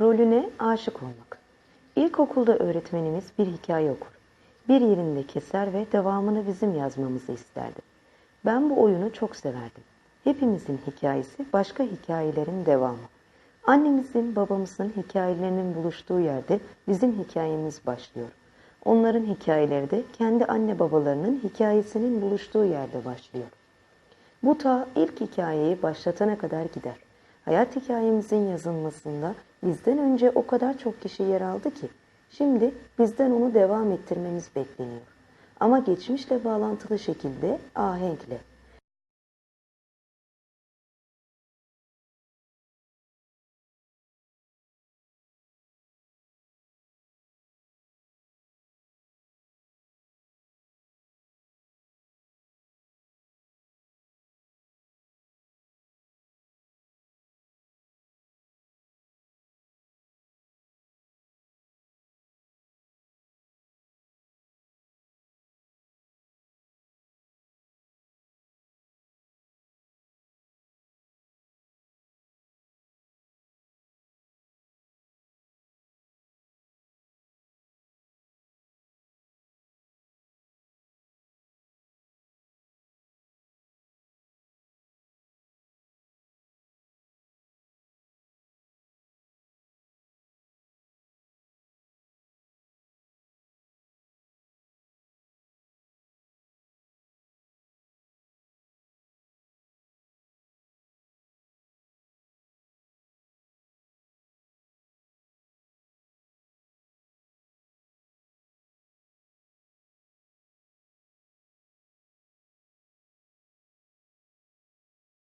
Rolüne aşık olmak. İlkokulda öğretmenimiz bir hikaye okur. Bir yerinde keser ve devamını bizim yazmamızı isterdi. Ben bu oyunu çok severdim. Hepimizin hikayesi başka hikayelerin devamı. Annemizin, babamızın hikayelerinin buluştuğu yerde bizim hikayemiz başlıyor. Onların hikayeleri de kendi anne babalarının hikayesinin buluştuğu yerde başlıyor. Bu ta ilk hikayeyi başlatana kadar gider. Hayat hikayemizin yazılmasında bizden önce o kadar çok kişi yer aldı ki şimdi bizden onu devam ettirmemiz bekleniyor. Ama geçmişle bağlantılı şekilde ahenkle.